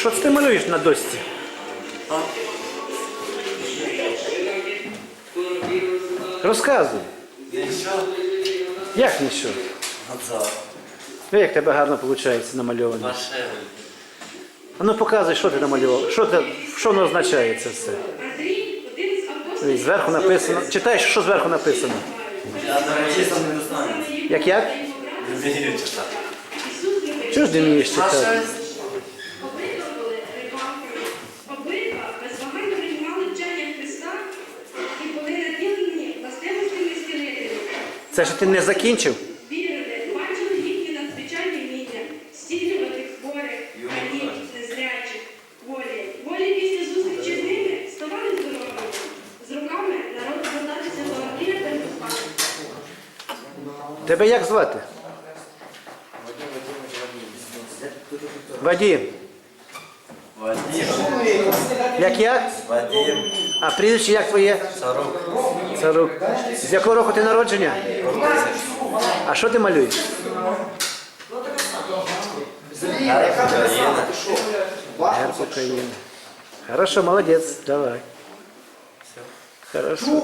що ти малюєш на дошці? Розказуй. Нічого. Як нічого? Назад. Ну, як тебе гарно виходить намальовано. А ну показуй, що ти намалював. Що, ти, що воно означає це все? Дивись, Зверху написано. Читай, що зверху написано. Я не достану. Як як? Не вмію читати. Чого ж ти вмієш читати? Це ж ти не закінчив? Вірили, бачили їхнє надзвичайне вміння, зцілювати хворих, ранів, незрячих, волі. Волі після зустрічі з ними ставали здоровими. З руками народ звертатися до Андрія та Руслана. Тебе як звати? Вадим. Вадим. Як як? Вадим. А прізвище як твоє? Сорок. Царук. З якого року ти народження? А що ти малюєш? Герб України. Хорошо, молодець, давай. Хорошо.